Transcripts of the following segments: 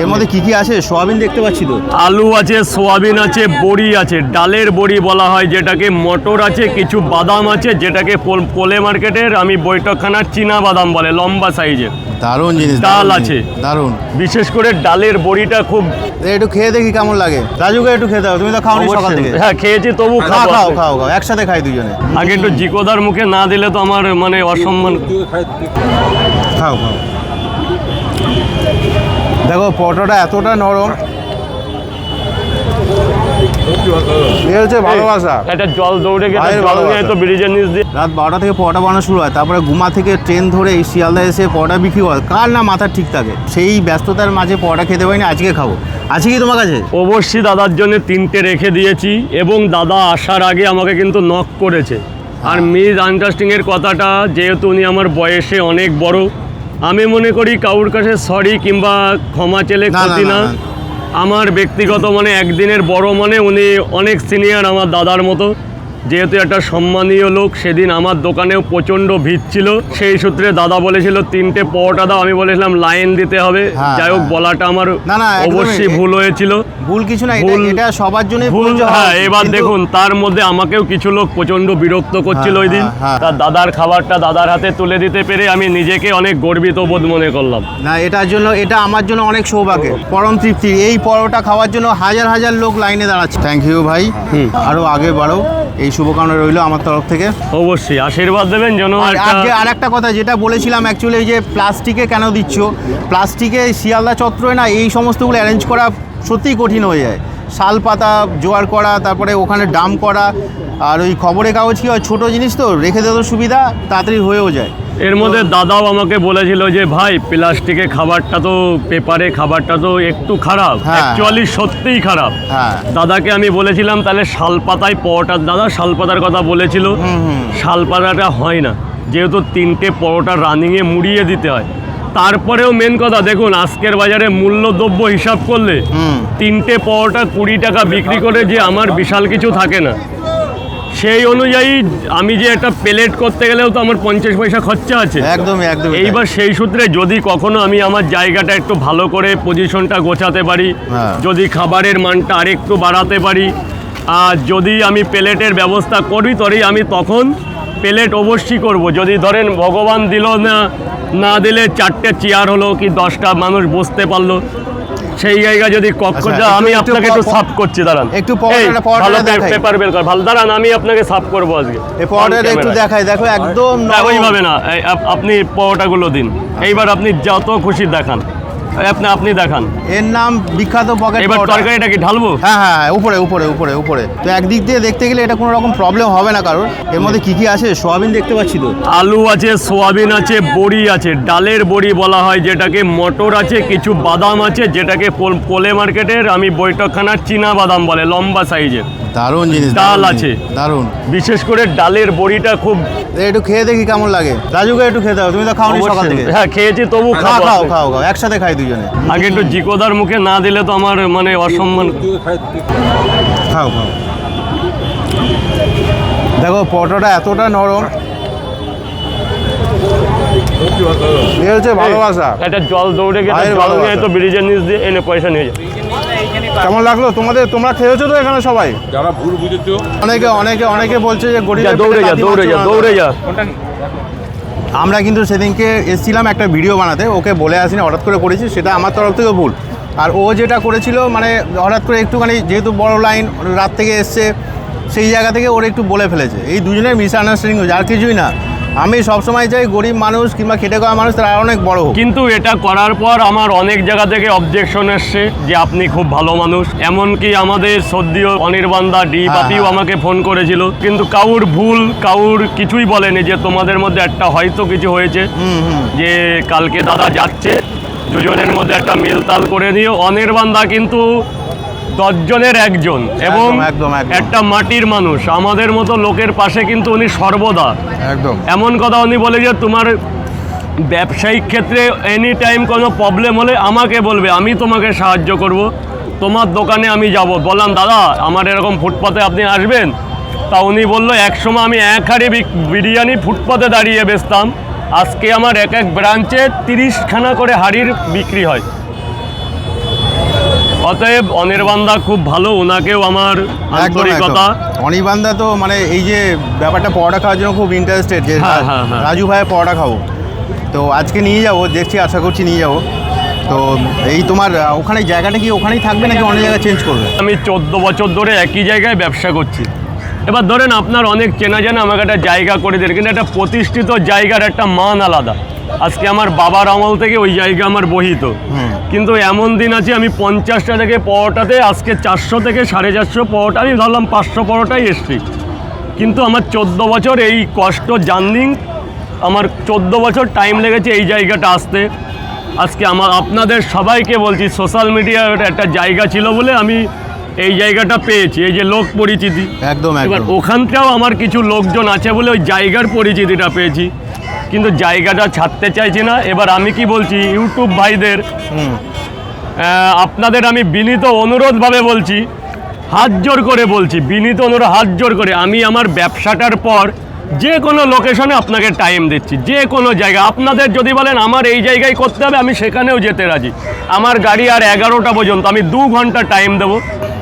এর মধ্যে কি কি আছে? সোয়াবিন দেখতে পাচ্ছি তো। আলু আছে সোয়াবিন আছে বড়ি আছে। ডালের বড়ি বলা হয় যেটাকে মটর আছে কিছু বাদাম আছে যেটাকে পোল- মার্কেটের আমি বৈঠকখানার চীনা বাদাম বলে লম্বা সাইজের দারুণ জিনিস ডাল আছে। দারুণ। বিশেষ করে ডালের বড়িটা খুব একটু খেয়ে দেখি কেমন লাগে। রাজুকে একটু খেতে হবে তুমি তো খাওনি সকাল থেকে। হ্যাঁ খেয়েছি তবু খাও খাও খাও খাও একসাথে খাই দুজনে। আগে একটু জিকোদার মুখে না দিলে তো আমার মানে অসম্মান খাও খাও। দেখো পরোটাটা এতটা নরম। এ হচ্ছে ভালোবাসা। একটা জল দৌড়ে গেছে জল নিয়ে তো ব্রিজের নিচ দিয়ে রাত বারোটা থেকে পরোটা বানানো শুরু হয় তারপরে গুমা থেকে ট্রেন ধরে এই শিয়ালদা এসে পরোটা বিক্রি হয় কার না মাথা ঠিক থাকে? সেই ব্যস্ততার মাঝে পরোটা খেতে পারিনি আজকে খাব। আছে কি তোমার কাছে? অবশ্যই দাদার জন্য তিনটে রেখে দিয়েছি এবং দাদা আসার আগে আমাকে কিন্তু নক করেছে। আর মিস আন্ডারস্টিং এর কথাটা যেহেতু উনি আমার বয়সে অনেক বড় আমি মনে করি কাউর কাছে সরি কিংবা ক্ষমা চেলে ক্ষতি না। আমার ব্যক্তিগত মানে একদিনের বড় মানে উনি অনেক সিনিয়র আমার দাদার মতো যেহেতু একটা সম্মানীয় লোক সেদিন আমার দোকানেও প্রচণ্ড ভিড় ছিল। সেই সূত্রে দাদা বলেছিল তিনটে পরোটা দাও। আমি বলেছিলাম লাইন দিতে হবে। হ্যাঁ, যাই হোক হ্যাঁ। বলাটা আমার। অবশ্যই ভুল হয়েছিল। ভুল কিছু না এটা ভুল- এটা সবার জন্যই ভুল হ্যাঁ এবার দেখুন তার মধ্যে আমাকেও কিছু লোক প্রচণ্ড বিরক্ত করছিল হ্যাঁ, ওই দিন। তার দাদার খাবারটা দাদার হাতে তুলে দিতে পেরে আমি নিজেকে অনেক গর্বিত বোধ মনে করলাম। না এটার জন্য এটা আমার জন্য অনেক সৌভাগ্য পরম তৃপ্তি। এই পরোটা খাওয়ার জন্য হাজার হাজার লোক লাইনে দাঁড়াচ্ছে। থ্যাংক ইউ ভাই। আরও আগে বাড়ো। এই শুভকামনা রইল আমার তরফ থেকে। অবশ্যই আশীর্বাদ দেবেন যেন আর আজকে আর একটা কথা যেটা বলেছিলাম অ্যাকচুয়ালি এই যে প্লাস্টিকে কেন দিচ্ছ? প্লাস্টিকে শিয়ালদা চত্বরে না এই সমস্তগুলো অ্যারেঞ্জ করা সত্যিই কঠিন হয়ে যায়। শাল পাতা জোয়ার করা তারপরে ওখানে ডাম করা আর ওই খবরের কাগজ কি হয়? ছোটো জিনিস তো রেখে দেওয়ার সুবিধা তাড়াতাড়ি হয়েও যায়। এর মধ্যে দাদাও আমাকে বলেছিল যে ভাই প্লাস্টিকে খাবারটা তো পেপারে খাবারটা তো একটু খারাপ। অ্যাকচুয়ালি সত্যিই খারাপ। হ্যাঁ। দাদাকে আমি বলেছিলাম তাহলে শালপাতায় পরোটা দাদা শালপাতার কথা বলেছিল। শালপাতাটা হয় না যেহেতু তিনটে পরোটা রানিংয়ে মুড়িয়ে দিতে হয়। তারপরেও মেন কথা দেখুন আজকের বাজারে মূল্যদ্রব্য হিসাব করলে তিনটে পরোটা কুড়ি টাকা বিক্রি করে যে আমার বিশাল কিছু থাকে না সেই অনুযায়ী আমি যে একটা প্লেট করতে গেলেও তো আমার পঞ্চাশ পয়সা খরচা আছে একদমই তাই। এইবার সেই সূত্রে যদি কখনো আমি আমার জায়গাটা একটু ভালো করে পজিশনটা গোছাতে পারি হ্যাঁ। যদি খাবারের মানটা আরেকটু বাড়াতে পারি আর যদি আমি প্লেটের ব্যবস্থা করি তবেই আমি তখন প্লেট অবশ্যই করব যদি ধরেন ভগবান দিল না না দিলে চারটে চেয়ার হলো কি দশটা মানুষ বসতে পারল। সেই জায়গায় যদি কক্ষটা যা একটু- আমি আপনাকে একটু সাফ করছি দাঁড়ান। একটু ভালো। পেপার বের কর ভালো দাঁড়ান আমি আপনাকে সাফ করব আজকে। একটু দেখাই দেখো একদম। ওইভাবে না আপনি পরোটাগুলো দিন। এইবার আপনি যত খুশি দেখান। আপনি আপনি দেখান। এর নাম বিখ্যাত পকেট এবার। তরকারিটা কি ঢালবো? হ্যাঁ হ্যাঁ উপরে উপরে উপরে উপরে। তো একদিক দিয়ে দেখতে গেলে এটা কোনো রকম প্রবলেম হবে না কারোর। এর মধ্যে কি কি আছে? সোয়াবিন দেখতে পাচ্ছি তো। আলু আছে সোয়াবিন আছে বড়ি আছে। ডালের বড়ি বলা হয় যেটাকে মটর আছে কিছু বাদাম আছে যেটাকে পোল- মার্কেটের আমি বৈঠকখানার চীনা বাদাম বলে লম্বা সাইজের। দারুণ জিনিস ডাল আছে। দারুণ। বিশেষ করে ডালের বড়িটা খুব একটু খেয়ে দেখি কেমন লাগে। রাজুকে একটু খেতে হবে তুমি তো খাওনি সকাল থেকে। হ্যাঁ খেয়েছি তবু খাও খাও খাও খাও একসাথে খাই দুজনে। আগে একটু জিকোদার মুখে না দিলে তো আমার মানে অসম্মান। খাও খাও। দেখো পরোটাটা এতটা নরম। এ হচ্ছে ভালোবাসা। একটা জল দৌড়ে গেছে ভাইয়ের জল নিয়ে তো ব্রিজের নিচ দিয়ে এনে পয়সা নিয়ে যায়। কেমন লাগল? তোমাদের তোমরা খেয়েছো তো এখানে সবাই? যারা ভুল বুঝেছ। অনেকে অনেকে অনেকে বলছে যে গরিব যা দৌড়ে যা দৌড়ে যা দৌড়ে যা। আমরা কিন্তু সেদিনকে এসেছিলাম একটা ভিডিও বানাতে, ওকে বলে আসিনি হঠাৎ করে করেছি, সেটা আমার তরফ থেকে ভুল। আর ও যেটা করেছিল মানে হঠাৎ করে একটুখানি যেহেতু বড় লাইন রাত থেকে এসছে, সেই জায়গা থেকে ওর একটু বলে ফেলেছে। এই দুজনের মিসআন্ডারস্ট্যান্ডিং হয়েছে আর কিছুই না। আমি সবসময় চাই গরিব মানুষ কিংবা খেটে খাওয়া মানুষ তারা অনেক বড় হোক। কিন্তু এটা করার পর আমার অনেক জায়গা থেকে অবজেকশন এসছে যে আপনি খুব ভালো মানুষ। এমনকি আমাদের সদ্যীয় অনির্বাণদা ডি হ্যাঁ, বাপিও হ্যাঁ। আমাকে ফোন করেছিল। কিন্তু কাউর ভুল কাউর কিছুই বলেনি যে তোমাদের মধ্যে একটা হয়তো কিছু হয়েছে। যে কালকে দাদা যাচ্ছে দুজনের মধ্যে একটা মিলতাল করে নিও। অনির্বাণ দা কিন্তু দশজনের একজন এবং। একটা মাটির মানুষ। আমাদের মতো লোকের পাশে কিন্তু উনি সর্বদা। একদম। এমন কথা উনি বলে যে তোমার ব্যবসায়িক ক্ষেত্রে এনি টাইম কোনো প্রবলেম হলে আমাকে বলবে আমি তোমাকে সাহায্য করব। তোমার দোকানে আমি যাব। বললাম দাদা আমার এরকম ফুটপাতে আপনি আসবেন? তা উনি বলল একসময় আমি এক হাড়ি বিরিয়ানি ফুটপাতে দাঁড়িয়ে বেচতাম। আজকে আমার এক এক ব্রাঞ্চে তিরিশখানা করে হাড়ির বিক্রি হয়। অতএব অনির্বাণদা খুব ভালো ওনাকেও আমার আন্তরিকতা। অনিবান্দা তো মানে এই যে ব্যাপারটা পরোটা খাওয়ার জন্য খুব ইন্টারেস্টেড যে হ্যাঁ, হ্যাঁ, হ্যাঁ। রাজু ভাইয়ের পরোটা খাব। তো আজকে নিয়ে যাব দেখছি আশা করছি নিয়ে যাব। তো এই তোমার ওখানে জায়গাটা কি ওখানেই থাকবে নাকি অন্য জায়গায় চেঞ্জ করবে? আমি চোদ্দ বছর ধরে একই জায়গায় ব্যবসা করছি। এবার ধরেন আপনার অনেক চেনা জানা আমাকে একটা জায়গা করে দেন কিন্তু একটা প্রতিষ্ঠিত জায়গার একটা মান আলাদা। আজকে আমার বাবার আমল থেকে ওই জায়গা আমার বহিত। কিন্তু এমন দিন আছে আমি পঞ্চাশটা থেকে পরোটাতে আজকে চারশো থেকে সাড়ে চারশো পরোটা আমি ধরলাম পাঁচশো পরোটাই এসছি। কিন্তু আমার চোদ্দ বছর এই কষ্ট জার্নিং আমার চোদ্দ বছর টাইম লেগেছে এই জায়গাটা আসতে। আজকে আমার আপনাদের সবাইকে বলছি সোশ্যাল মিডিয়ার একটা জায়গা ছিল বলে আমি এই জায়গাটা পেয়েছি এই যে লোক পরিচিতি। একদম এবার ওখানটাও আমার কিছু লোকজন আছে বলে ওই জায়গার পরিচিতিটা পেয়েছি। কিন্তু জায়গাটা ছাড়তে চাইছি না। এবার আমি কি বলছি ইউটিউব ভাইদের আপনাদের আমি বিনীত অনুরোধভাবে বলছি হাত জোর করে বলছি বিনীত অনুরোধ হাত জোর করে। আমি আমার ব্যবসাটার পর যে কোনো লোকেশনে আপনাকে টাইম দিচ্ছি যে কোনো জায়গা। আপনাদের যদি বলেন আমার এই জায়গায় করতে হবে আমি সেখানেও যেতে রাজি। আমার গাড়ি আর এগারোটা পর্যন্ত আমি দু ঘণ্টা টাইম দেবো।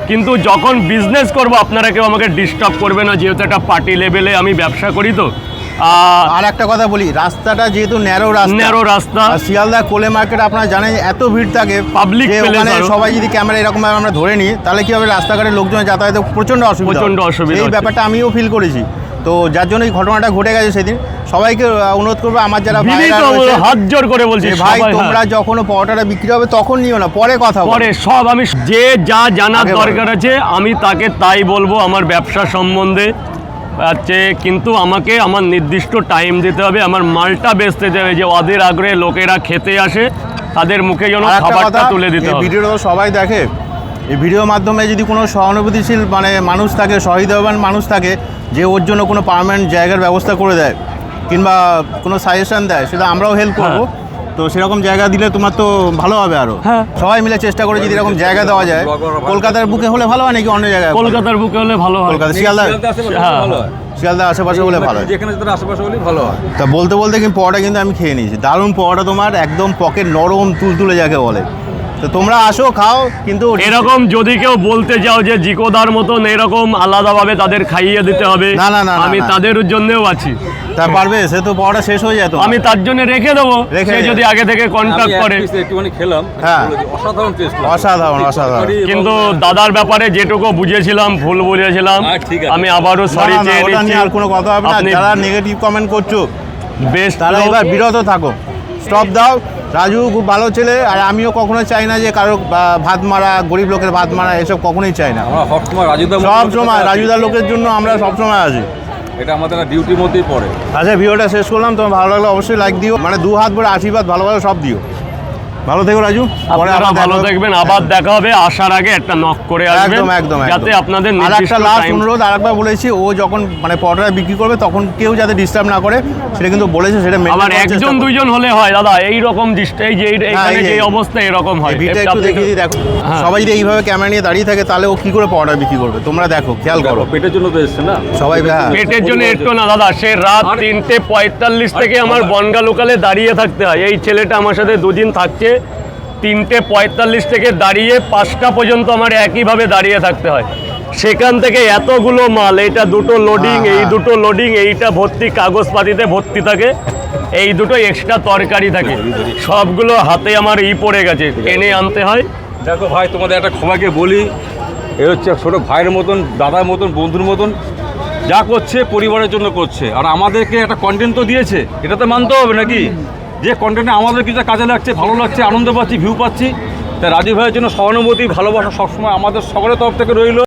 কিন্তু যখন বিজনেস করব আপনারা কেউ আমাকে ডিস্টার্ব করবে না যেহেতু একটা পার্টি লেভেলে আমি ব্যবসা করি তো। আর একটা কথা বলি রাস্তাটা যেহেতু ন্যারো রাস্তা ন্যারো রাস্তা। শিয়ালদা কোলে মার্কেট আপনারা জানেন এত ভিড় থাকে পাবলিক ওখানে সবাই যদি ক্যামেরা এরকম ভাবে আমরা ধরে নিই তাহলে কি হবে রাস্তাঘাটে লোকজন যাতায়াতে প্রচণ্ড অসুবিধা প্রচণ্ড হবে। অসুবিধা এই ব্যাপারটা আমিও ফিল করেছি। তো যার জন্য এই ঘটনাটা ঘটে গেছে সেদিন। সবাইকে অনুরোধ করব আমার যারা হাত জোর করে বলছি ভাই হ্যাঁ। তোমরা যখন পরোটাটা বিক্রি হবে তখন নিও না পরে কথা পরে সব আমি যে যা জানার দরকার আছে আমি তাকে তাই বলব আমার ব্যবসা সম্বন্ধে। হচ্ছে কিন্তু আমাকে আমার নির্দিষ্ট টাইম দিতে হবে আমার মালটা বেচতে হবে যে ওদের আগ্রহে লোকেরা খেতে আসে তাদের মুখে যেন খাবারটা তুলে দিতে হবে। ভিডিওটা সবাই দেখে। এই ভিডিওর মাধ্যমে যদি কোনো সহানুভূতিশীল মানে মানুষ থাকে সহৃদয়বান মানুষ থাকে যে ওর জন্য কোনো পার্মানেন্ট জায়গার ব্যবস্থা করে দেয় কিংবা কোনো সাজেশন দেয় সেটা আমরাও হেল্প করব। তো সেরকম জায়গা দিলে তোমার তো ভালো হবে আরও। হ্যাঁ। সবাই মিলে চেষ্টা করে যদি এরকম জায়গা দেওয়া যায় কলকাতার বুকে হলে ভালো হয় নাকি অন্য জায়গায়? কলকাতার বুকে হলে ভালো হয়। কলকাতা শিয়ালদা শিয়ালদা আশেপাশে হ্যাঁ, হয়। আশেপাশে হলে ভালো হয়। যেখানে যেটা আশেপাশে হলে ভালো হয়। তা বলতে বলতে কিন্তু পরোটা কিন্তু আমি খেয়ে নিয়েছি। দারুণ পরোটা তোমার একদম পকেট নরম তুলতুলে যাকে বলে। তো তোমরা আসো খাও কিন্তু এরকম যদি কেউ বলতে চাও যে জিকোদার মতন এরকম আলাদাভাবে তাদের খাইয়ে দিতে হবে না, না, না, আমি। তাদের জন্যও আছি। তা পারবে সে তো পরোটা শেষ হয়ে যেত আমি তার জন্য রেখে দেবো রেখে সে যদি আগে থেকে কন্ট্যাক্ট করে। একটুখানি খেলাম হ্যাঁ। অসাধারণ টেস্ট অসাধারণ, অসাধারণ। কিন্তু দাদার ব্যাপারে যেটুকু বুঝেছিলাম ভুল বুঝেছিলাম। আমি আবারও সরি চেয়ে নিচ্ছি। নিয়ে আর কোনো কথা হবে না। যারা নেগেটিভ কমেন্ট করছ বেশ তারা এবার বিরত থাকো। স্টপ দাও। রাজু খুব ভালো ছেলে আর আমিও কখনো চাই না যে কারও ভাত মারা গরিব লোকের ভাত মারা এসব কখনোই চাই না। সবসময় সব সময় রাজুদার লোকের জন্য আমরা সব সময় আছি। এটা আমাদের ডিউটির মধ্যেই পড়ে। আচ্ছা ভিডিওটা শেষ করলাম তোমার ভালো লাগলে অবশ্যই লাইক দিও। মানে দু হাত ভরে আশীর্বাদ ভালো ভালো সব দিও। ভালো থেকো রাজু। পরে আপনারা ভালো। থাকবেন আবার দেখা হবে। আসার আগে একটা নক করে আসবেন একদম একদম। যাতে আপনাদের আর একটা লাস্ট অনুরোধ আরেকবার বলেছি ও যখন মানে পরোটা বিক্রি করবে তখন কেউ যাতে ডিস্টার্ব না করে সেটা কিন্তু বলেছে সেটা আবার একজন দুইজন হলে হয় দাদা এই রকম এই যে এই- এখানে যে- অবস্থা এরকম হয়। এটা একটু দেখিয়ে দিই দেখো হ্যাঁ। সবাই যদি এইভাবে ক্যামেরা নিয়ে দাঁড়িয়ে থাকে তাহলে ও কি করে পরোটা বিক্রি করবে? তোমরা দেখো খেয়াল করো। পেটের জন্য তো এসছে না? সবাই হ্যাঁ। পেটের জন্য একটু না দাদা সে রাত তিনটে পঁয়তাল্লিশ থেকে আমার বনগা লোকালে দাঁড়িয়ে থাকতে হয়। এই ছেলেটা আমার সাথে দুদিন থাকছে তিনটে পঁয়তাল্লিশ থেকে দাঁড়িয়ে পাঁচটা পর্যন্ত আমার একইভাবে দাঁড়িয়ে থাকতে হয়। সেখান থেকে এতগুলো মাল এইটা দুটো লোডিং এই হ্যাঁ। দুটো লোডিং এইটা ভর্তি কাগজপাতিতে ভর্তি থাকে এই দুটো এক্সট্রা তরকারি থাকে। সবগুলো হাতে আমার ই পড়ে গেছে টেনে আনতে হয়। দেখো ভাই তোমাদের একটা সবাইকে বলি এ হচ্ছে ছোট ভাইয়ের মতন দাদার মতন বন্ধুর মতন যা করছে পরিবারের জন্য করছে। আর আমাদেরকে একটা কন্টেন্ট তো দিয়েছে এটা তো মানতে হবে নাকি? যে কন্টেন্টে আমাদের কিছু কাজে লাগছে, ভালো লাগছে, আনন্দ পাচ্ছি ভিউ পাচ্ছি তাই রাজীব ভাইয়ের জন্য সহানুভূতি, ভালোবাসা সবসময় আমাদের সকলের তরফ থেকে রইল।